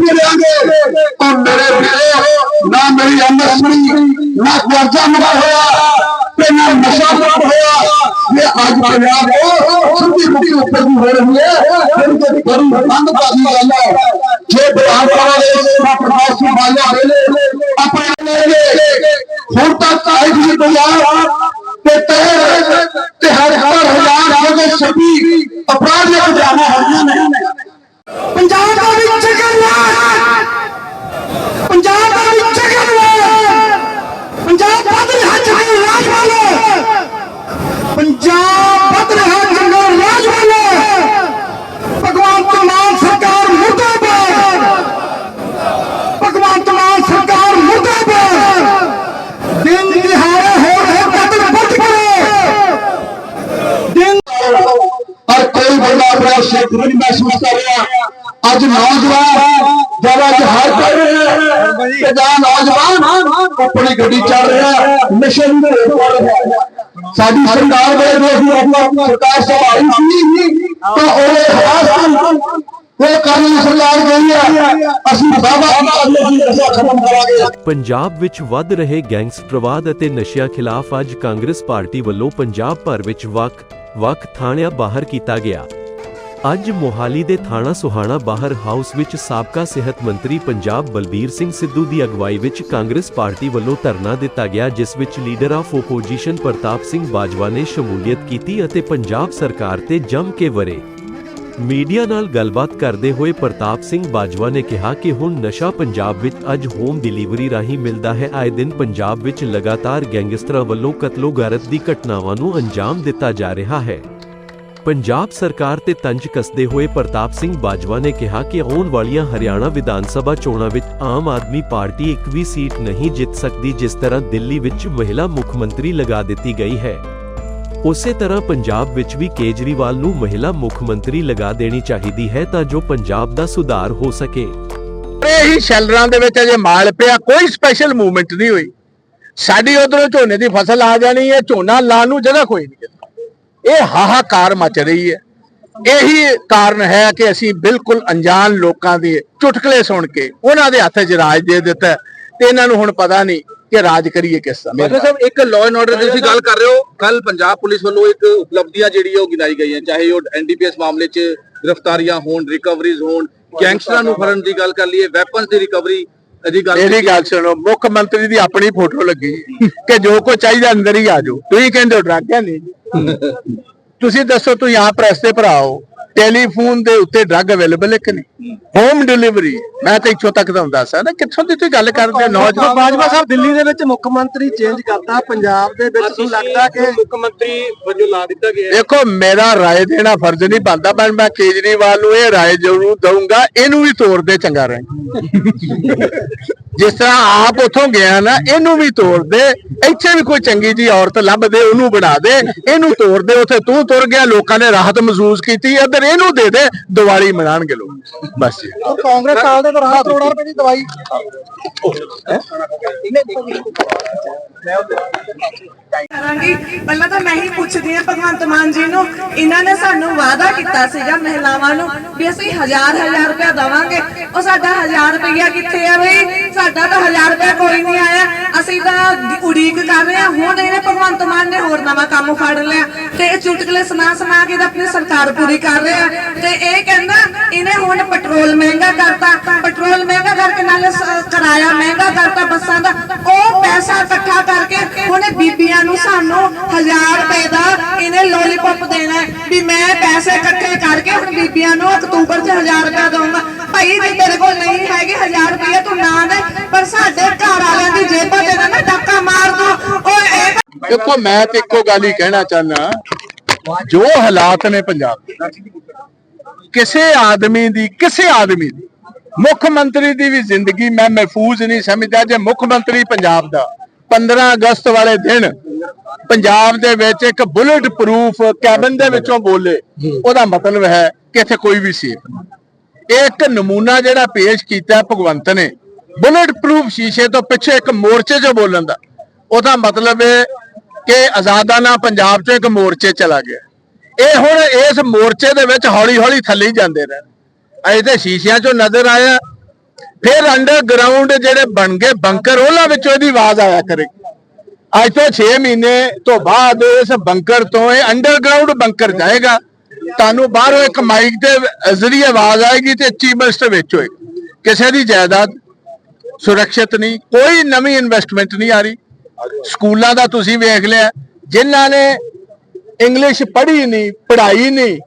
ਅਸੀਂ ਦੇਾਂਗੇ ਉਹ ਮੇਰੇ ਵੀਰੋ, ਨਾ ਮੇਰੀ ਐਮਐਸਪੀ ਨਾ ਖਰਚਾ ਮੁਕਾ ਹੋਇਆ, ਤੇ ਨਾ ਨਸ਼ਾ ਮੁਕਤ ਹੋਇਆ। ਇਹ ਅੱਜ ਪੰਜਾਬ ਉਹ ਸਿੱਧੀ ਉੱਪਰ ਦੀ ਹੋ ਰਹੀ ਹੈ। ਫਿਰ ਜੇ ਬੜੀ ਬੰਦ ਪਾਦੀ ਗੱਲ ਹੈ। ਜੇ ਬਿਆਨ ਕਰਾਂਗੇ ਤਾਂ ਪ੍ਰਕਾਸ਼ ਸਿੰਘ ਬਾਜਵਾ ਵੇਲੇ ਆਪਣੇ ਲੈਗੇ ਹੁਣ ਤੱਕ ਆਈ ਸੀ ਪੰਜਾਬ ਤੇ ਤੇਰੇ ਤੇ ਹਰ ਹਰ ਹਜ਼ਾਰ ਹੋ ਗਏ ਛੱਬੀ ਅਪਰਾਧ ਦੇ ਜਾਣਾ ਹੋਈਆਂ ਨੇ ਪੰਜਾਬ ਦਾ ਵਿੱਚ ਜਗਨਨਾਥ ਪੰਜਾਬ ਦਾ ਵਿੱਚ ਜਗਨਨਾਥ ਪੰਜਾਬ ਵੱਧ ਰਿਹਾ ਜੰਗਲ ਰਾਜ ਵਾਲੇ ਪੰਜਾਬ ਵੱਧ ਰਿਹਾ ਜੰਗਲ ਰਾਜ ਵਾਲੇ ਭਗਵੰਤ ਮਾਨ ਸਰਕਾਰ ਮੁਰਦਾਬਾਦ ਭਗਵੰਤ ਮਾਨ ਸਰਕਾਰ ਮੁਰਦਾਬਾਦ ਦਿਨ ਦਿਹਾੜੇ ਹੋ ਰਹੇ ਕਤਲ ਵੱਧ ਸਾਡੀ ਸਰਕਾਰ ਦੇ ਜੋ ਅਸੀਂ ਆਪਣਾ ਸਰਕਾਰ ਸੰਭਾਲੀ ਸੀ। ਤਾਂ ਉਹ ਹਾਲਾਤ ਉਹ ਕਾਨੂੰਨ ਸਰਕਾਰ ਗਈ ਹੈ ਅਸੀਂ ਦਾਵਾ ਕਰਦੇ ਹਾਂ ਨਸ਼ਾ ਖਤਮ ਕਰਾਂਗੇ। ਪੰਜਾਬ ਵਿੱਚ ਵੱਧ ਰਹੇ ਗੈਂਗਸਟਰਵਾਦ ਅਤੇ ਨਸ਼ਿਆਂ ਖਿਲਾਫ ਅੱਜ ਕਾਂਗਰਸ ਪਾਰਟੀ ਵੱਲੋਂ ਪੰਜਾਬ ਭਰ ਵਿੱਚ ਵੱਖ ਵੱਖ ਥਾਣਿਆਂ ਬਾਹਰ ਕੀਤਾ ਗਿਆ। ਅੱਜ ਮੋਹਾਲੀ ਦੇ ਥਾਣਾ ਸੁਹਾਣਾ ਬਾਹਰ ਹਾਊਸ ਵਿੱਚ ਸਾਬਕਾ ਸਿਹਤ ਮੰਤਰੀ ਪੰਜਾਬ ਬਲਬੀਰ ਸਿੰਘ ਸਿੱਧੂ ਦੀ ਅਗਵਾਈ ਵਿੱਚ ਕਾਂਗਰਸ ਪਾਰਟੀ ਵੱਲੋਂ ਧਰਨਾ ਦਿੱਤਾ ਗਿਆ, ਜਿਸ ਵਿੱਚ leader of opposition Pratap Singh Bajwa ਨੇ ਸ਼ਮੂਲੀਅਤ ਕੀਤੀ ਅਤੇ ਪੰਜਾਬ ਸਰਕਾਰ ਤੇ ਜੰਮ ਕੇ ਵਰੇ। ਮੀਡੀਆ ਨਾਲ ਗੱਲਬਾਤ ਕਰਦੇ ਹੋਏ ਪ੍ਰਤਾਪ ਸਿੰਘ ਬਾਜਵਾ ਨੇ ਕਿਹਾ ਕਿ ਹੁਣ ਨਸ਼ਾ ਪੰਜਾਬ ਵਿੱਚ ਅੱਜ ਹੋਮ ਡਿਲੀਵਰੀ ਰਾਹੀਂ ਮਿਲਦਾ ਹੈ। ਆਏ ਦਿਨ ਪੰਜਾਬ ਵਿੱਚ ਲਗਾਤਾਰ ਗੈਂਗਸਟਰਾਂ ਵੱਲੋਂ ਕਤਲੋਗਾਰਤ ਦੀ ਘਟਨਾਵਾਂ ਨੂੰ ਅੰਜਾਮ ਦਿੱਤਾ ਜਾ ਰਿਹਾ ਹੈ। ਪੰਜਾਬ ਸਰਕਾਰ ਤੇ ਤੰਜ ਕੱਸਦੇ ਹੋਏ ਪ੍ਰਤਾਪ ਸਿੰਘ ਬਾਜਵਾ ਨੇ ਕਿਹਾ ਕਿ ਆਉਣ ਵਾਲੀਆਂ ਹਰਿਆਣਾ ਵਿਧਾਨ ਸਭਾ ਚੋਣਾਂ ਵਿੱਚ ਆਮ ਆਦਮੀ ਪਾਰਟੀ ਇੱਕ ਵੀ ਸੀਟ ਨਹੀਂ ਜਿੱਤ ਸਕਦੀ ਜਿਸ ਤਰ੍ਹਾਂ ਦਿੱਲੀ ਵਿੱਚ ਮਹਿਲਾ ਮੁੱਖ ਮੰਤਰੀ ਲਗਾ ਦਿੱਤੀ ਗਈ ਹੈ। ਉਸੇ ਤਰ੍ਹਾਂ ਪੰਜਾਬ ਵਿੱਚ ਵੀ ਕੇਜਰੀਵਾਲ ਨੂੰ ਮਹਿਲਾ ਮੁੱਖ ਮੰਤਰੀ ਲਗਾ ਦੇਣੀ ਚਾਹੀਦੀ ਹੈ ਤਾਂ ਜੋ ਪੰਜਾਬ ਦਾ ਸੁਧਾਰ ਹੋ ਸਕੇ। ਇਹ ਹੀ ਸ਼ੈਲਰਾਂ ਦੇ ਵਿੱਚ ਅਜੇ ਮਾਲ ਪਿਆ, ਕੋਈ ਸਪੈਸ਼ਲ ਮੂਵਮੈਂਟ ਨਹੀਂ ਹੋਈ। ਸਾਡੀ ਉਧਰੋਂ ਝੋਨੇ ਦੀ ਫਸਲ ਆ ਜਾਣੀ ਹੈ, ਝੋਨਾ ਲਾਉਣ ਨੂੰ ਜਗ੍ਹਾ ਕੋਈ ਨਹੀਂ ਇਹ ਹਾਹਾਕਾਰ ਮਚ ਰਹੀ ਹੈ। ਇਹੀ ਕਾਰਨ ਹੈ ਕਿ ਅਸੀਂ ਬਿਲਕੁਲ ਅਣਜਾਣ ਲੋਕਾਂ ਦੇ ਚੁਟਕਲੇ ਸੁਣ ਕੇ ਉਹਨਾਂ ਦੇ ਹੱਥ 'ਚ ਰਾਜ ਦੇ ਦਿੱਤਾ ਤੇ ਇਹਨਾਂ ਨੂੰ ਹੁਣ ਪਤਾ ਨਹੀਂ ਕਿ ਰਾਜ ਕਰੀਏ ਕਿਸ ਸਮੇਂ ਡਾਕਟਰ ਸਾਹਿਬ, ਇੱਕ ਲਾਅ ਐਂਡ ਆਰਡਰ ਦੀ ਤੁਸੀਂ ਗੱਲ ਕਰ ਰਹੇ ਹੋ। ਕੱਲ ਪੰਜਾਬ ਪੁਲਿਸ ਵੱਲੋਂ ਇੱਕ ਉਪਲਬਧੀਆਂ ਜਿਹੜੀ ਉਹ ਗਿਣਾਈ ਗਈਆਂ ਚਾਹੇ ਉਹ ਐਨਡੀਪੀਐਸ ਮਾਮਲੇ 'ਚ ਗ੍ਰਿਫਤਾਰੀਆਂ ਹੋਣ ਰਿਕਵਰੀਜ਼ ਹੋਣ, ਗੈਂਗਸਟਰਾਂ ਨੂੰ ਫੜਨ ਦੀ ਗੱਲ ਕਰ ਲਈਏ ਵੈਪਨਸ ਦੀ ਰਿਕਵਰੀ ਮੇਰੀ ਗੱਲ ਸੁਣੋ ਮੁੱਖ ਮੰਤਰੀ ਦੀ ਆਪਣੀ ਫੋਟੋ ਲੱਗੀ ਕਿ ਜੋ ਕੋ ਚਾਹੀਦਾ ਅੰਦਰ ਹੀ ਆ ਜਾਓ। ਤੁਸੀਂ ਕਹਿੰਦੇ ਹੋ ਡਰੱਗ ਹੈ ਨਹੀਂ ਤੁਸੀਂ ਦੱਸੋ ਤੁਸੀਂ ਆਪ ਪ੍ਰੈਸ ਤੇ ਭਰਾਓ ਟੈਲੀਫੋਨ ਦੇ ਉੱਤੇ ਡਰੱਗ ਅਵੇਲੇਬਲ ਹੈ ਕਿ ਨਹੀਂ? ਹੋਮ ਡਿਲੀਵਰੀ ਮੈਂ ਤਾਂ ਇੱਥੋਂ ਤੱਕ ਤਾਂ ਦੱਸਾਂ ਨਾ ਕਿੱਥੋਂ ਦੀ ਤੁਸੀਂ ਗੱਲ ਕਰਦੇ ਹੋ? ਨੌਜਵਾਨ ਬਾਜਵਾ ਸਾਹਿਬ ਦਿੱਲੀ ਦੇ ਵਿੱਚ ਮੁੱਖ ਮੰਤਰੀ ਚੇਂਜ ਕਰਤਾ ਪੰਜਾਬ ਦੇ ਵਿੱਚ ਤੁਹਾਨੂੰ ਲੱਗਦਾ ਕਿ ਮੁੱਖ ਮੰਤਰੀ ਵਜੋਂ ਲਾ ਦਿੱਤਾ ਗਿਆ ਦੇਖੋ ਮੇਰਾ ਰਾਏ ਦੇਣਾ ਫਰਜ਼ ਨਹੀਂ ਬਣਦਾ ਪਰ ਮੈਂ ਕੇਜਰੀਵਾਲ ਨੂੰ ਇਹ ਰਾਏ ਜ਼ਰੂਰ ਦਊਂਗਾ ਇਹਨੂੰ ਵੀ ਤੋੜ ਦੇ ਚੰਗਾ ਰਹੇ ਜਿਸ ਤਰ੍ਹਾਂ ਆਪ ਉਥੋਂ ਗਿਆ ਨਾ ਇਹਨੂੰ ਵੀ ਤੋੜ ਦੇ ਇੱਥੇ ਵੀ ਕੋਈ ਚੰਗੀ ਜੀ ਔਰਤ ਲੱਭ ਦੇ ਉਹਨੂੰ ਬਣਾ ਦੇ ਇਹਨੂੰ ਤੋੜ ਦੇ ਉੱਥੇ ਤੂੰ ਤੁਰ ਗਿਆ ਲੋਕਾਂ ਨੇ ਰਾਹਤ ਮਹਿਸੂਸ ਕੀਤੀ ਇੱਧਰ ਇਹਨੂੰ ਦੇ ਦੇ ਦੀਵਾਲੀ ਮਨਾਣਗੇ ਲੋਕ। ਬਸ ਜੀ। ਕਾਂਗਰਸ ਸਾਲ ਦੇ ਦੌਰਾਨ ਕਰੋੜਾਂ ਰੁਪਏ ਦੀ ਦਵਾਈ। ਕਰਾਂਗੀ। ਪਹਿਲਾਂ ਤਾਂ ਮੈਂ ਹੀ ਪੁੱਛਦੀ ਹਾਂ ਭਗਵੰਤ ਮਾਨ ਜੀ ਨੂੰ, ਇਹਨਾਂ ਨੇ ਸਾਨੂੰ ਵਾਅਦਾ ਕੀਤਾ ਸੀਗਾ ਮਹਿਲਾਵਾਂ ਨੂੰ ਵੀ ਅਸੀਂ ਹਜ਼ਾਰ ਹਜ਼ਾਰ ਰੁਪਇਆ ਦਵਾਂਗੇ। ਉਹ ਸਾਡਾ ਹਜ਼ਾਰ ਰੁਪਇਆ ਕਿੱਥੇ ਆ ਬਈ? ਸਾਡਾ ਤਾਂ ਹਜ਼ਾਰ ਰੁਪਇਆ ਕੋਈ ਨਹੀਂ ਆਇਆ। ਅਸੀਂ ਤਾਂ ਉਡੀਕ ਕਰ ਰਹੇ ਹਾਂ। ਹੁਣ ਇਹਨੇ ਭਗਵੰਤ ਮਾਨ ਨੇ ਹੋਰ ਨਵਾਂ ਕੰਮ ਫੜ ਲਿਆ। ਤੇ ਇਹ ਚੁਟਕਲੇ ਸੁਣਾ ਸੁਣਾ ਕੇ ਤਾਂ ਆਪਣੀ ਸਰਕਾਰ ਪੂਰੀ ਕਰ ਰਿਹਾ। ਤੇ ਇਹ ਕਹਿੰਦਾ, ਇਹਨੇ ਹੁਣ ਪੈਟਰੋਲ ਮਹਿੰਗਾ ਕਰਤਾ। ਪੈਟਰੋਲ ਮਹਿੰਗਾ ਕਰਕੇ ਨਾਲੇ ਸ- ਕਿਰਾਇਆ, ਮਹਿੰਗਾ ਕਰਤਾ। ਪੈਸਾ ਇਕੱਠਾ ਕਰਕੇ ਉਹਨੇ ਬੀਬੀਆਂ ਨੂੰ ਸਾਨੂੰ 1000 ਰੁਪਏ ਦਾ ਇਹਨੇ ਲੋਲੀਪੌਪ ਦੇਣਾ ਵੀ ਮੈਂ ਪੈਸੇ ਇਕੱਠੇ ਕਰਕੇ ਹੁਣ ਬੀਬੀਆਂ ਨੂੰ ਅਕਤੂਬਰ 'ਚ 1000 ਰੁਪਏ ਦਊਂਗਾ। ਭਾਈ, ਜੇ ਤੇਰੇ ਕੋਲ ਨਹੀਂ ਹੈਗੇ 1000 ਰੁਪਏ ਤੂੰ ਨਾ ਦੇ, ਪਰ ਸਾਡੇ ਘਰ ਵਾਲਿਆਂ ਦੀ ਜੇਬਾਂ ਤੇ ਨਾ ਡਾਕਾ ਮਾਰ ਦੋ। ਉਹ ਇਹ ਦੇਖੋ, ਮੈਂ ਤੇ ਇੱਕੋ ਗੱਲ ਹੀ ਕਹਿਣਾ ਚਾਹਨਾ ਜੋ ਹਾਲਾਤ ਨੇ ਪੰਜਾਬ ਦੇ, ਕਿਸੇ ਆਦਮੀ ਦੀ, ਕਿਸੇ ਆਦਮੀ ਦੀ, ਮੁੱਖ ਮੰਤਰੀ ਦੀ ਵੀ ਜ਼ਿੰਦਗੀ ਮੈਂ ਮਹਿਫੂਜ਼ ਨਹੀਂ ਸਮਝਦਾ ਜੇ ਮੁੱਖ ਮੰਤਰੀ ਪੰਜਾਬ ਦਾ 15 ਅਗਸਤ ਵਾਲੇ ਦਿਨ ਪੰਜਾਬ ਦੇ ਵਿੱਚ ਇੱਕ ਬੁਲਟ ਪ੍ਰੂਫ ਕੈਬਨ ਦੇ ਵਿੱਚੋਂ ਬੋਲੇ। ਉਹਦਾ ਮਤਲਬ ਹੈ ਕਿ ਇੱਥੇ ਕੋਈ ਵੀ ਸੇਫ ਨਹੀਂ ਇਹ ਇੱਕ ਨਮੂਨਾ ਜਿਹੜਾ ਪੇਸ਼ ਕੀਤਾ ਭਗਵੰਤ ਨੇ। ਬੁਲਟ ਪ੍ਰੂਫ ਸ਼ੀਸ਼ੇ ਤੋਂ ਪਿੱਛੇ ਇੱਕ ਮੋਰਚੇ 'ਚ ਬੋਲਣ ਦਾ। ਉਹਦਾ ਮਤਲਬ ਹੈ ਕਿ ਆਜ਼ਾਦਾਨਾ ਪੰਜਾਬ 'ਚ ਇੱਕ ਮੋਰਚੇ ਚਲਾ ਗਿਆ। ਇਹ ਹੁਣ ਇਸ ਮੋਰਚੇ ਦੇ ਵਿੱਚ ਹੌਲੀ ਹੌਲੀ ਥੱਲੇ ਜਾਂਦੇ ਰਹਿਣ ਅਜੇ ਤੇ ਸ਼ੀਸ਼ਿਆਂ 'ਚੋਂ ਨਜ਼ਰ ਆਇਆ। ਫਿਰ ਅੰਡਰਗਰਾਉਂਡ ਜਿਹੜੇ ਬਣ ਗਏ ਬੰਕਰ ਉਹਨਾਂ ਵਿੱਚੋਂ ਇਹਦੀ ਆਵਾਜ਼ ਆਇਆ ਕਰੇਗੀ ਅੱਜ ਤੋਂ 6 ਮਹੀਨੇ ਤੋਂ ਬਾਅਦ ਇਸ ਬੰਕਰ ਤੋਂ ਇਹ ਅੰਡਰਗਰਾਉਂਡ ਬੰਕਰ ਜਾਏਗਾ। ਤੁਹਾਨੂੰ ਬਾਹਰੋਂ ਇੱਕ ਮਾਈਕ ਦੇ ਜ਼ਰੀਏ ਆਵਾਜ਼ ਆਏਗੀ ਤੇ ਚੀਫ ਮਿਨਿਸਟਰ ਵਿੱਚ ਹੋਏਗਾ ਕਿਸੇ ਦੀ ਜਾਇਦਾਦ ਸੁਰੱਖਿਅਤ ਨਹੀਂ, ਕੋਈ ਨਵੀਂ ਇਨਵੈਸਟਮੈਂਟ ਨਹੀਂ ਆ ਰਹੀ। ਸਕੂਲਾਂ ਦਾ ਤੁਸੀਂ ਵੇਖ ਲਿਆ, ਜਿਨ੍ਹਾਂ ਨੇ ਇੰਗਲਿਸ਼ ਪੜ੍ਹੀ ਨਹੀਂ, ਪੜ੍ਹਾਈ ਨਹੀਂ,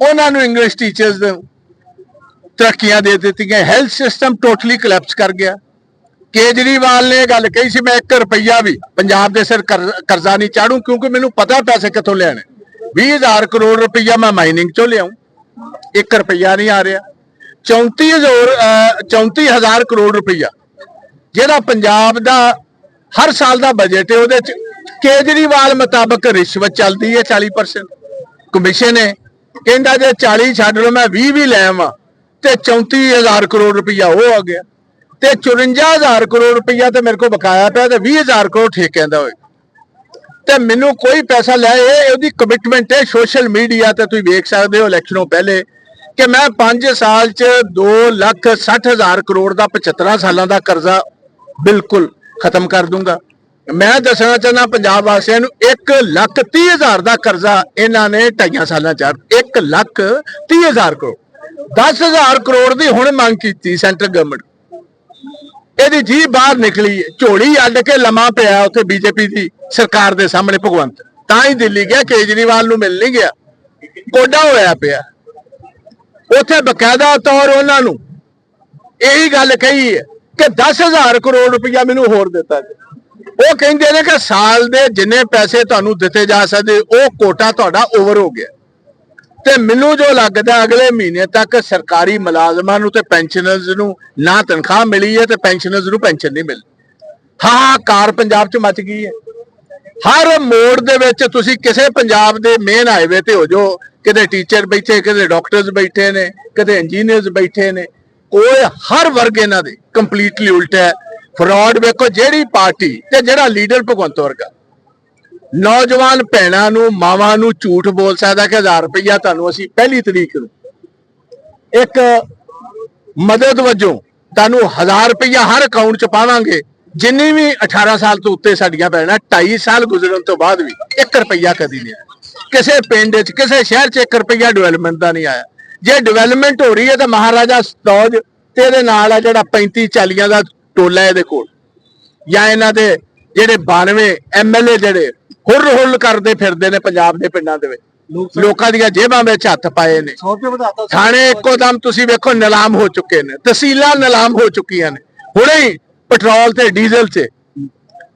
ਉਹਨਾਂ ਨੂੰ ਇੰਗਲਿਸ਼ ਟੀਚਰਸ ਤਰੱਕੀਆਂ ਦੇ ਦਿੱਤੀਆਂ ਹੈਲਥ ਸਿਸਟਮ ਟੋਟਲੀ ਕਲੈਪਸ ਕਰ ਗਿਆ। ਕੇਜਰੀਵਾਲ ਨੇ ਇਹ ਗੱਲ ਕਹੀ ਸੀ ਮੈਂ 1 ਰੁਪਈਆ ਵੀ ਪੰਜਾਬ ਦੇ ਸਿਰ ਕਰ- ਕਰਜ਼ਾ ਨਹੀਂ ਚਾੜੂ ਕਿਉਂਕਿ ਮੈਨੂੰ ਪਤਾ ਪੈਸੇ ਕਿੱਥੋਂ ਲੈਣੇ। 20000 ਕਰੋੜ ਰੁਪਈਆ ਮੈਂ ਮਾਈਨਿੰਗ ਚੋਂ ਲਿਆਉਂ 1 ਰੁਪਈਆ ਨਹੀਂ ਆ ਰਿਹਾ। 34000 ਅਹ, 34000 ਕਰੋੜ ਰੁਪਈਆ ਜਿਹੜਾ ਪੰਜਾਬ ਦਾ ਹਰ ਸਾਲ ਦਾ ਬਜਟ ਹੈ ਉਹਦੇ ਚ ਕੇਜਰੀਵਾਲ ਮੁਤਾਬਕ ਰਿਸ਼ਵਤ ਚੱਲਦੀ ਹੈ 40% ਕਮਿਸ਼ਨ ਹੈ ਕਹਿੰਦਾ ਜੇ 40 ਛੱਡ ਲਓ ਮੈਂ 20 ਵੀ ਲੈ ਆਵਾਂ। ਤੇ 34000 ਕਰੋੜ ਰੁਪਈਆ ਉਹ ਆ ਗਿਆ। ਤੇ 54000 ਕਰੋੜ ਰੁਪਈਆ ਤੇ ਮੇਰੇ ਕੋਲ ਬਕਾਇਆ ਪਿਆ ਤੇ 20000 ਕਰੋੜ ਠੇਕਿਆਂ ਦਾ ਹੋਏ ਤੇ ਮੈਨੂੰ ਕੋਈ ਪੈਸਾ ਲੈ ਇਹ ਉਹਦੀ ਕਮਿਟਮੈਂਟ ਹੈ ਸੋਸ਼ਲ ਮੀਡੀਆ ਤੇ ਤੁਸੀਂ ਵੇਖ ਸਕਦੇ ਹੋ ਇਲੈਕਸ਼ਨੋਂ ਪਹਿਲੇ ਕਿ ਮੈਂ 5 ਸਾਲ ਚ 2 ਲੱਖ 60 ਹਜ਼ਾਰ ਕਰੋੜ ਦਾ 75 ਸਾਲਾਂ ਦਾ ਕਰਜ਼ਾ ਬਿਲਕੁਲ ਖਤਮ ਕਰ ਦੂੰਗਾ। ਮੈਂ ਦੱਸਣਾ ਚਾਹੁੰਦਾ ਪੰਜਾਬ ਵਾਸੀਆਂ ਨੂੰ 1 ਲੱਖ 30 ਹਜ਼ਾਰ ਦਾ ਕਰਜ਼ਾ ਇਹਨਾਂ ਨੇ ਢਾਈਆਂ ਸਾਲਾਂ ਚ 1 ਲੱਖ 30 ਹਜ਼ਾਰ ਕਰੋੜ। 10 ਹਜ਼ਾਰ ਕਰੋੜ ਦੀ ਹੁਣ ਮੰਗ ਕੀਤੀ ਸੈਂਟਰ ਗਵਰਨਮੈਂਟ ਇਹਦੀ ਜੀ ਬਾਹਰ ਨਿਕਲੀ ਹੈ। ਝੋਲੀ ਅੱਡ ਕੇ ਲਮਾ ਪਿਆ ਉੱਥੇ ਬੀਜੇਪੀ ਦੀ ਸਰਕਾਰ ਦੇ ਸਾਹਮਣੇ ਭਗਵੰਤ। ਤਾਂ ਹੀ ਦਿੱਲੀ ਗਿਆ, ਕੇਜਰੀਵਾਲ ਨੂੰ ਮਿਲ ਨਹੀਂ ਗਿਆ। ਕੋਡਾ ਹੋਇਆ ਪਿਆ। ਉੱਥੇ ਬਕਾਇਦਾ ਤੌਰ ਉਹਨਾਂ ਨੂੰ ਇਹੀ ਗੱਲ ਕਹੀ ਹੈ ਕਿ 10000 ਕਰੋੜ ਰੁਪਇਆ ਮੈਨੂੰ ਹੋਰ ਦਿੱਤਾ ਜੀ ਉਹ ਕਹਿੰਦੇ ਨੇ ਕਿ ਸਾਲ ਦੇ ਜਿੰਨੇ ਪੈਸੇ ਤੁਹਾਨੂੰ ਦਿੱਤੇ ਜਾ ਸਕਦੇ, ਉਹ ਕੋਟਾ ਤੁਹਾਡਾ ਓਵਰ ਹੋ ਗਿਆ। ਤੇ ਮੈਨੂੰ ਜੋ ਲੱਗਦਾ ਅਗਲੇ ਮਹੀਨੇ ਤੱਕ ਸਰਕਾਰੀ ਮੁਲਾਜ਼ਮਾਂ ਨੂੰ ਤੇ ਪੈਨਸ਼ਨਰਜ਼ ਨੂੰ ਨਾ ਤਨਖਾਹ ਮਿਲੀ ਹੈ ਤੇ ਪੈਨਸ਼ਨਰਜ਼ ਨੂੰ ਪੈਨਸ਼ਨ ਨਹੀਂ ਮਿਲੀ ਹਾਂ, ਕਾਰ ਪੰਜਾਬ 'ਚ ਮਚ ਗਈ ਹੈ। ਹਰ ਮੋੜ ਦੇ ਵਿੱਚ ਤੁਸੀਂ ਕਿਸੇ ਪੰਜਾਬ ਦੇ ਮੇਨ ਹਾਈਵੇ ਤੇ ਹੋ ਜੋ ਕਿਤੇ ਟੀਚਰ ਬੈਠੇ, ਕਿਤੇ ਡਾਕਟਰਸ ਬੈਠੇ ਨੇ, ਕਿਤੇ ਇੰਜੀਨੀਅਰਸ ਬੈਠੇ ਨੇ, ਕੋਈ ਹਰ ਵਰਗ ਇਹਨਾਂ ਦੇ ਕੰਪਲੀਟਲੀ ਉਲਟਾ ਹੈ। ਫਰਾਡ ਵੇਖੋ, ਜਿਹੜੀ ਪਾਰਟੀ ਤੇ ਜਿਹੜਾ ਲੀਡਰ ਭਗਵੰਤ ਵਰਗਾ। ਨੌਜਵਾਨ ਭੈਣਾਂ ਨੂੰ, ਮਾਵਾਂ ਨੂੰ ਝੂਠ ਬੋਲ ਸਕਦਾ ਕਿ 1000 ਰੁਪਇਆ ਤੁਹਾਨੂੰ ਅਸੀਂ ਪਹਿਲੀ ਤਰੀਕ ਨੂੰ ਇੱਕ ਮਦਦ ਵਜੋਂ ਤੁਹਾਨੂੰ 1000 ਰੁਪਇਆ ਹਰ ਅਕਾਊਂਟ 'ਚ ਪਾਵਾਂਗੇ। ਜਿੰਨੀ ਵੀ 18 ਸਾਲ ਤੋਂ ਉੱਤੇ ਸਾਡੀਆਂ ਭੈਣਾਂ 2.5 ਸਾਲ ਗੁਜ਼ਰਨ ਤੋਂ ਬਾਅਦ ਵੀ 1 ਰੁਪਇਆ ਕਦੀ ਨਹੀਂ ਆਇਆ। ਕਿਸੇ ਪਿੰਡ 'ਚ, ਕਿਸੇ ਸ਼ਹਿਰ 'ਚ 1 ਰੁਪਇਆ ਡਿਵੈਲਪਮੈਂਟ ਦਾ ਨਹੀਂ ਆਇਆ। ਜੇ ਡਿਵੈਲਪਮੈਂਟ ਹੋ ਰਹੀ ਹੈ ਤਾਂ ਮਹਾਰਾਜਾ ਸਤੌਜ ਤੇ ਇਹਦੇ ਨਾਲ ਆ ਜਿਹੜਾ 35 40 ਦਾ ਟੋਲਾ ਇਹਦੇ ਕੋਲ। ਜਾਂ ਇਹਨਾਂ ਦੇ ਜਿਹੜੇ 92 ਐਮਐਲਏ ਜਿਹੜੇ ਹੁਰ ਹੁਰ ਕਰਦੇ ਫਿਰਦੇ ਨੇ ਪੰਜਾਬ ਦੇ ਪਿੰਡਾਂ ਦੇ ਵਿੱਚ। ਲੋਕਾਂ ਦੀਆਂ ਜੇਬਾਂ ਵਿੱਚ ਹੱਥ ਪਾਏ ਨੇ। ਥਾਣੇ ਇੱਕੋ ਦਮ ਤੁਸੀਂ ਵੇਖੋ ਨਿਲਾਮ ਹੋ ਚੁੱਕੇ ਨੇ। ਤਹਿਸੀਲਾਂ ਨਿਲਾਮ ਹੋ ਚੁੱਕੀਆਂ ਨੇ। ਹੁਣੇ ਹੀ ਪੈਟਰੋਲ ਤੇ ਡੀਜ਼ਲ 'ਚ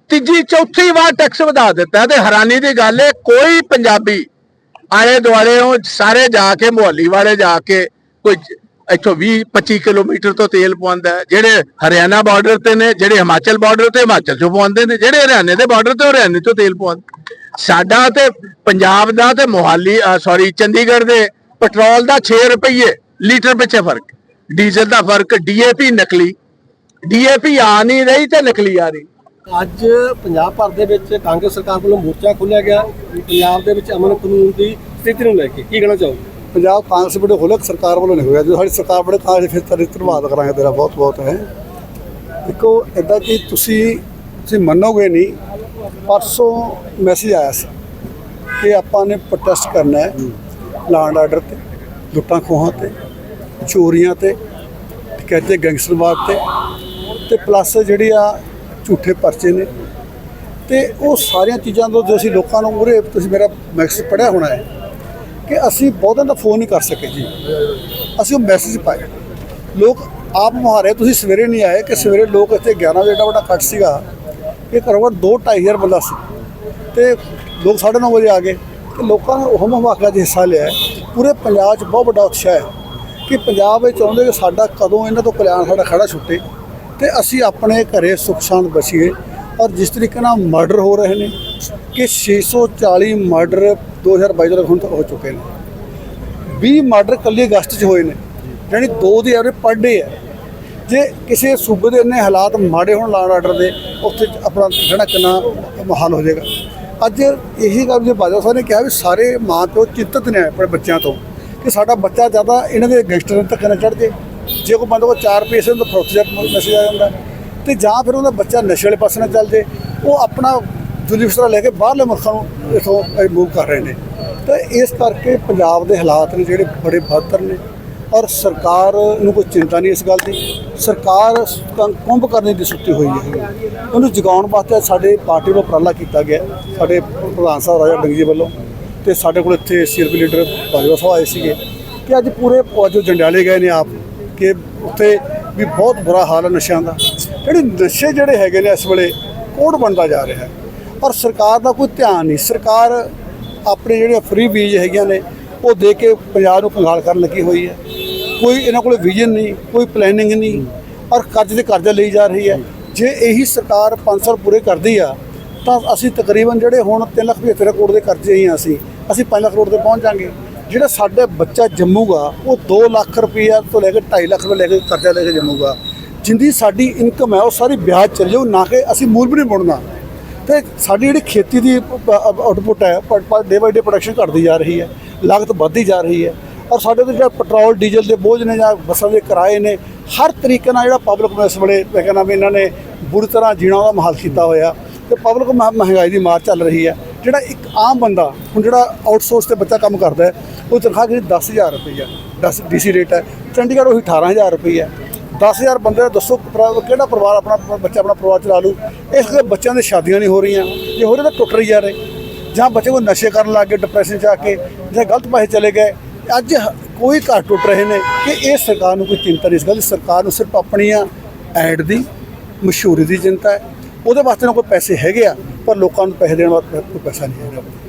ਤੀਜੀ ਚੌਥੀ ਵਾਰ ਟੈਕਸ ਵਧਾ ਦਿੱਤਾ। ਤੇ ਹੈਰਾਨੀ ਦੀ ਗੱਲ ਹੈ ਕੋਈ ਪੰਜਾਬੀ ਆਲੇ ਦੁਆਲੇ ਉਹ ਸਾਰੇ ਜਾ ਕੇ ਮੁਹੱਲੀ ਵਾਲੇ ਜਾ ਕੇ ਕੋਈ ਇੱਥੋਂ 20 25 ਕਿਲੋਮੀਟਰ ਤੋਂ ਤੇਲ ਪਵਾਉਂਦਾ ਜਿਹੜੇ ਹਰਿਆਣਾ ਬਾਰਡਰ ਤੇ ਨੇ, ਜਿਹੜੇ ਹਿਮਾਚਲ ਬਾਰਡਰ ਤੇ, ਹਿਮਾਚਲ ਚੋਂ ਪਵਾਉਂਦੇ ਨੇ, ਜਿਹੜੇ ਹਰਿਆਣੇ ਦੇ ਬਾਰਡਰ ਤੇ, ਉਹ ਹਰਿਆਣੇ ਤੋਂ ਤੇਲ ਪਵਾਉਂਦੇ ਸਾਡਾ ਤੇ ਪੰਜਾਬ ਦਾ ਤੇ ਮੋਹਾਲੀ ਸੌਰੀ ਚੰਡੀਗੜ੍ਹ ਦੇ ਪੈਟਰੋਲ ਦਾ 6 ਰੁਪਏ ਲੀਟਰ ਪਿੱਛੇ ਫ਼ਰਕ। ਡੀਜ਼ਲ ਦਾ ਫ਼ਰਕ ਡੀਏਪੀ ਨਕਲੀ। ਡੀਏਪੀ ਆ ਨਹੀਂ ਰਹੀ ਤੇ ਨਕਲੀ ਆ ਰਹੀ। ਅੱਜ ਪੰਜਾਬ ਭਰ ਦੇ ਵਿੱਚ ਕਾਂਗਰਸ ਸਰਕਾਰ ਵੱਲੋਂ ਮੋਰਚਾ ਖੋਲ੍ਹਿਆ ਗਿਆ। ਪੰਜਾਬ ਦੇ ਵਿੱਚ ਅਮਨ ਕਾਨੂੰਨ ਦੀ ਸਥਿਤੀ ਨੂੰ ਲੈ ਕੇ ਕੀ ਕਹਿਣਾ ਚਾਹੋਗੇ? ਪੰਜਾਬ ਕਾਂਗਰਸ ਬੜੇ ਖੁੱਲ੍ਹ ਸਰਕਾਰ ਵੱਲੋਂ ਨਹੀਂ ਹੋਇਆ। ਜੋ ਸਾਡੀ ਸਰਕਾਰ ਬੜੇ ਕਾਂਗਰਸ ਫਿਰ ਤੇਰੇ ਧੰਨਵਾਦ ਕਰਾਂਗੇ ਤੇਰਾ ਬਹੁਤ ਬਹੁਤ, ਹੈ। ਦੇਖੋ ਇਦਾਂ ਕਿ ਤੁਸੀਂ ਤੁਸੀਂ ਮੰਨੋਗੇ ਨਹੀਂ, ਪਰਸੋਂ ਮੈਸੇਜ ਆਇਆ ਸੀ ਕਿ ਆਪਾਂ ਨੇ ਪ੍ਰੋਟੈਸਟ ਕਰਨਾ ਹੈ ਲਾਂਡ ਆਰਡਰ ਤੇ, ਲੁੱਟਾਂ ਖੋਹਾਂ ਤੇ, ਚੋਰੀਆਂ ਤੇ ਕਹਿੰਦੇ ਗੈਂਗਸਟਰਵਾਦ ਤੇ ਤੇ ਪਲੱਸ ਜਿਹੜੀ ਆ ਝੂਠੇ ਪਰਚੇ ਨੇ। ਤੇ ਉਹ ਸਾਰੀਆਂ ਚੀਜ਼ਾਂ ਤੋਂ ਜੇ ਅਸੀਂ ਲੋਕਾਂ ਨੂੰ ਮੂਹਰੇ ਤੁਸੀਂ ਮੇਰਾ ਮੈਸੇਜ ਪੜਿਆ ਹੋਣਾ ਹੈ ਕਿ ਅਸੀਂ ਬਹੁਤਾਂ ਦਾ ਫੋਨ ਨਹੀਂ ਕਰ ਸਕੇ ਜੀ। ਅਸੀਂ ਉਹ ਮੈਸੇਜ ਪਾਏ। ਲੋਕ ਆਪ ਮੁਹਾਰੇ, ਤੁਸੀਂ ਸਵੇਰੇ ਨਹੀਂ ਆਏ ਕਿ ਸਵੇਰੇ ਲੋਕ ਇੱਥੇ 11 ਵਜੇ ਏਡਾ ਵੱਡਾ ਕੱਟ ਸੀਗਾ। ਕਿ ਘੱਟੋ ਘੱਟ ਦੋ 2500 ਬੰਦਾ ਸੀ। ਤੇ ਲੋਕ 9:30 ਵਜੇ ਆ ਗਏ। ਤੇ ਲੋਕਾਂ ਨੇ ਉਹ ਮਹਾਕਾ 'ਚ ਹਿੱਸਾ ਲਿਆ। ਪੂਰੇ ਪੰਜਾਬ 'ਚ ਬਹੁਤ ਵੱਡਾ ਉਤਸ਼ਾਹ ਹੈ ਕਿ ਪੰਜਾਬ ਵਿੱਚ ਚਾਹੁੰਦੇ ਕਿ ਸਾਡਾ ਕਦੋਂ ਇਹਨਾਂ ਤੋਂ ਕਲਿਆਣ, ਸਾਡਾ ਖੜਾ ਛੁੱਟੇ। ਤੇ ਅਸੀਂ ਆਪਣੇ ਘਰੇ ਸੁੱਖ ਸ਼ਾਂਤ ਬਸੀਏ। ਔਰ ਜਿਸ ਤਰੀਕੇ ਨਾਲ ਮਰਡਰ ਹੋ ਰਹੇ ਨੇ ਕਿ 640 ਮਰਡਰ 2022 ਤੱਕ ਹੁਣ ਤੱਕ ਹੋ ਚੁੱਕੇ ਨੇ। 20 ਮਰਡਰ ਕੱਲੀ ਅਗਸਤ 'ਚ ਹੋਏ ਨੇ, ਯਾਨੀ ਦੋ ਦੀ ਐਵਰੇਜ ਪਰ ਡੇ ਹੈ। ਜੇ ਕਿਸੇ ਸੂਬੇ ਦੇ ਇੰਨੇ ਹਾਲਾਤ ਮਾੜੇ ਹੋਣ ਲਾਣ ਆਰਡਰ ਦੇ, ਉੱਥੇ ਆਪਣਾ ਜਿਹੜਾ ਕਿੰਨਾ ਮਹਾਲ ਹੋ ਜਾਏਗਾ। ਅੱਜ ਇਹੀ ਗੱਲ ਜੇ ਬਾਜਵਾ ਸਾਹਿਬ ਨੇ ਕਿਹਾ ਵੀ ਸਾਰੇ ਮਾਂ ਪਿਓ ਚਿੰਤਤ ਨੇ ਆਪਣੇ ਬੱਚਿਆਂ ਤੋਂ ਕਿ ਸਾਡਾ ਬੱਚਾ ਜ਼ਿਆਦਾ ਇਹਨਾਂ ਦੇ ਗੈਂਗਸਟਰਾਂ ਦੇ ਧੱਕੇ ਨਾਲ ਚੜ ਜੇ ਜੇ ਕੋਈ ਬੰਦੇ ਕੋਲ 4 ਪੈਸੇ ਹੁੰਦਾ ਫਰੋਤ ਜਾ ਮੈਸੇਜ ਆ ਜਾਂਦਾ। ਤੇ ਜਾਂ ਫਿਰ ਉਹਦਾ ਬੱਚਾ ਨਸ਼ੇ ਵਾਲੇ ਪਾਸੇ ਨਾਲ ਚੱਲ ਜੇ ਉਹ ਆਪਣਾ ਜੁਲੀਫਸਰਾ ਲੈ ਕੇ ਬਾਹਰਲੇ ਮੁਲਕਾਂ ਨੂੰ ਇਥੋਂ ਮੂਵ ਕਰ ਰਹੇ ਨੇ। ਤਾਂ ਇਸ ਕਰਕੇ ਪੰਜਾਬ ਦੇ ਹਾਲਾਤ ਨੇ ਜਿਹੜੇ ਬੜੇ ਬਦਤਰ ਨੇ ਔਰ ਸਰਕਾਰ ਨੂੰ ਕੋਈ ਚਿੰਤਾ ਨਹੀਂ ਇਸ ਗੱਲ ਦੀ। ਸਰਕਾਰ ਕ- ਕੁੰਭ ਕਰਨੇ ਦੀ ਸੁੱਤੀ ਹੋਈ ਹੈ। ਉਹਨੂੰ ਜਗਾਉਣ ਵਾਸਤੇ ਸਾਡੇ ਪਾਰਟੀ ਵੱਲੋਂ ਉਪਰਾਲਾ ਕੀਤਾ ਗਿਆ। ਸਾਡੇ ਪ੍ਰਧਾਨ ਸਾਹਿਬ ਰਾਜਾ ਡੰਗੀ ਜੀ ਵੱਲੋਂ ਤੇ ਸਾਡੇ ਕੋਲ ਇੱਥੇ ਸੀਆਰਪੀ ਲੀਡਰ ਬਾਜਵਾ ਸਾਹਿਬ ਆਏ ਸੀਗੇ ਕਿ ਅੱਜ ਪੂਰੇ ਜੋ ਜੰਡਿਆਲੇ ਗਏ ਨੇ ਆਪ, ਕਿ ਉੱਥੇ ਵੀ ਬਹੁਤ ਬੁਰਾ ਹਾਲ ਹੈ ਨਸ਼ਿਆਂ ਦਾ। ਜਿਹੜੇ ਨਸ਼ੇ ਜਿਹੜੇ ਹੈਗੇ ਨੇ ਇਸ ਵੇਲੇ ਕੋਡ ਬਣਦਾ ਜਾ ਰਿਹਾ ਹੈ? ਔਰ ਸਰਕਾਰ ਦਾ ਕੋਈ ਧਿਆਨ ਨਹੀਂ। ਸਰਕਾਰ ਆਪਣੇ ਜਿਹੜੇ ਫ੍ਰੀ ਬੀਜ ਹੈਗੀਆਂ ਨੇ, ਉਹ ਦੇ ਕੇ ਪੰਜਾਬ ਨੂੰ ਕੰਗਾਲ ਕਰਨ ਲੱਗੀ ਹੋਈ ਹੈ। ਕੋਈ ਇਹਨਾਂ ਕੋਲ ਵਿਜ਼ਨ ਨਹੀਂ, ਕੋਈ ਪਲੈਨਿੰਗ ਨਹੀਂ, ਔਰ ਕਰਜ਼ ਦੇ ਕਰਜ਼ਾ ਲਈ ਜਾ ਰਹੀ ਹੈ। ਜੇ ਇਹੀ ਸਰਕਾਰ 5 ਸਾਲ ਪੂਰੇ ਕਰਦੀ ਆ, ਤਾਂ ਅਸੀਂ ਤਕਰੀਬਨ ਜਿਹੜੇ ਹੁਣ 3 ਲੱਖ 75 ਕਰੋੜ ਦੇ ਕਰਜ਼ੇ ਹੀ ਆ ਅਸੀਂ। ਅਸੀਂ 5 ਲੱਖ ਕਰੋੜ ਤੇ ਪਹੁੰਚ ਜਾਾਂਗੇ। ਜਿਹੜਾ ਸਾਡਾ ਬੱਚਾ ਜੰਮੂਗਾ, ਉਹ 2 ਲੱਖ ਰੁਪਈਆ ਤੋਂ ਲੈ ਕੇ 2.5 ਲੱਖ ਰੁਪਏ ਲੈ ਕੇ ਕਰਜ਼ਾ ਲੈ ਕੇ ਜੰਮੂਗਾ। ਜਿੰਦੀ ਸਾਡੀ ਇਨਕਮ ਹੈ, ਉਹ ਸਾਰੀ ਵਿਆਜ ਚੱਲ ਜਾਊ, ਨਾ ਕਿ ਅਸੀਂ ਮੂਲ ਵੀ ਨਹੀਂ ਮੁੜਨਾ। ਤੇ ਸਾਡੀ ਜਿਹੜੀ ਖੇਤੀ ਦੀ ਆਊਟਪੁੱਟ ਹੈ, ਪਰ ਡੇ ਬਾਈ ਡੇ ਪ੍ਰੋਡਕਸ਼ਨ ਘਟਦੀ ਜਾ ਰਹੀ ਹੈ, ਲਾਗਤ ਵੱਧਦੀ ਜਾ ਰਹੀ ਹੈ। ਔਰ ਸਾਡੇ ਤੇ ਜਿਹੜਾ ਪੈਟਰੋਲ, ਡੀਜ਼ਲ ਦੇ ਬੋਝ ਨੇ ਜਾਂ ਬੱਸਾਂ ਦੇ ਕਿਰਾਏ ਨੇ, ਹਰ ਤਰੀਕੇ ਨਾਲ ਜਿਹੜਾ ਪਬਲਿਕ ਨੂੰ ਇਸ ਵੇਲੇ ਮੈਂ ਕਹਿੰਦਾ ਵੀ ਇਹਨਾਂ ਨੇ ਬੁਰੀ ਤਰ੍ਹਾਂ ਜੀਣਾ, ਉਹਦਾ ਮਾਹੌਲ ਕੀਤਾ ਹੋਇਆ। ਤੇ ਪਬਲਿਕ ਮਹ- ਮਹਿੰਗਾਈ ਦੀ ਮਾਰ ਚੱਲ ਰਹੀ ਹੈ। ਜਿਹੜਾ ਇੱਕ ਆਮ ਬੰਦਾ, ਹੁਣ ਜਿਹੜਾ ਆਊਟਸੋਰਸ ਤੇ ਬੱਚਾ ਕੰਮ ਕਰਦਾ ਹੈ ਉਹ ਤਨਖਾਹ ਕਿਹੜੀ 10000 ਰੁਪਈਆ 10 ਡੀਸੀ ਰੇਟ ਹੈ। ਚੰਡੀਗੜ੍ਹ ਉਹੀ 18000 ਰੁਪਈਆ 10000 ਬੰਦੇ ਦਾ ਦੱਸੋ ਪਰਿਵਾਰ- ਕਿਹੜਾ ਪਰਿਵਾਰ ਆਪਣਾ ਬੱਚਾ, ਆਪਣਾ ਪਰਿਵਾਰ ਚਲਾ ਲੂ ਇਸ ਕਰਕੇ ਬੱਚਿਆਂ ਦੀਆਂ ਸ਼ਾਦੀਆਂ ਨਹੀਂ ਹੋ ਰਹੀਆਂ। ਜੇ ਹੋ ਰਹੇ ਤਾਂ ਟੁੱਟ ਰਹੀ ਜਾ ਰਹੇ। ਜਾਂ ਬੱਚੇ ਕੋਈ ਨਸ਼ੇ ਕਰਨ ਲੱਗ ਗਏ ਡਿਪਰੈਸ਼ਨ 'ਚ ਆ ਕੇ, ਜਾਂ ਗਲਤ ਪਾਸੇ ਚਲੇ ਗਏ। ਅੱਜ ਕੋਈ ਘਰ ਟੁੱਟ ਰਹੇ ਨੇ ਕਿ ਇਹ ਸਰਕਾਰ ਨੂੰ ਕੋਈ ਚਿੰਤਾ ਨਹੀਂ ਇਸ ਗੱਲ ਦੀ। ਸਰਕਾਰ ਨੂੰ ਸਿਰਫ ਆਪਣੀਆਂ ਐਡ ਦੀ, ਮਸ਼ਹੂਰੀ ਦੀ ਚਿੰਤਾ ਹੈ। ਉਹਦੇ ਵਾਸਤੇ ਨਾ ਕੋਈ ਪੈਸੇ ਹੈਗੇ ਆ। ਪਰ ਲੋਕਾਂ ਨੂੰ ਪੈਸੇ ਦੇਣ ਵਾਸਤੇ ਕੋਈ ਪੈਸਾ ਨਹੀਂ ਹੈਗਾ।